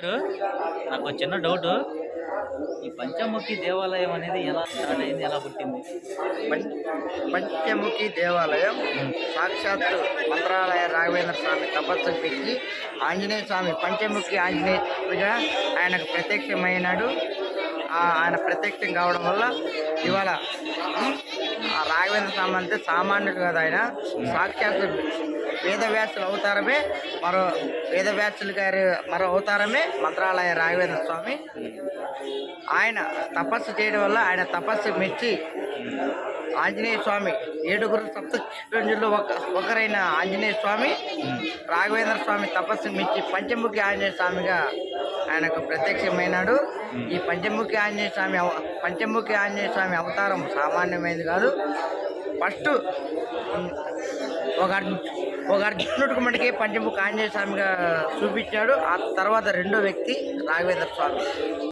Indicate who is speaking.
Speaker 1: నాకు చిన్న డౌట్ ఈ పంచముఖి దేవాలయం అనేది ఎలా స్టార్ట్ అయింది ఎలా పుట్టింది?
Speaker 2: పంచముఖి దేవాలయం. సాక్షాత్తు మంత్రాలయ రాఘవేంద్ర స్వామి తపస్సు పెట్టి ఆంజనేయ స్వామి పంచముఖి ఆంజనేయుడిగా ఆయనకు ప్రత్యక్షమైనాడు. ఆ ఆయన ప్రత్యక్షం కావడం వల్ల ఇవాళ రాఘవేంద్ర స్వామి అంటే సామాన్యుడు కదా ఆయన. సాక్షాత్తు వేదవ్యాసుల అవతారమే మరో వేదవ్యాసులు గారి మరో అవతారమే మంత్రాలయ రాఘవేంద్ర స్వామి. ఆయన తపస్సు చేయడం వల్ల ఆయన తపస్సు మెచ్చి ఆంజనేయ స్వామి ఏడుగురు సప్తరంజుల్లో ఒక ఒకరైన ఆంజనేయ స్వామి రాఘవేంద్ర స్వామి తపస్సు మెచ్చి పంచముఖి ఆంజనేయ స్వామిగా ఆయనకు ప్రత్యక్షమైనాడు. ఈ పంచముఖి ఆంజనేయ స్వామి అవ- పంచముఖి ఆంజనేయ స్వామి అవతారం సామాన్యమైనది కాదు. ఫస్ట్ ఒక ఒక అర్జునుడికి మనకి పంచముఖ ఆంజనేయ స్వామిగా చూపించాడు. ఆ తర్వాత రెండో వ్యక్తి రాఘవేంద్ర స్వామి.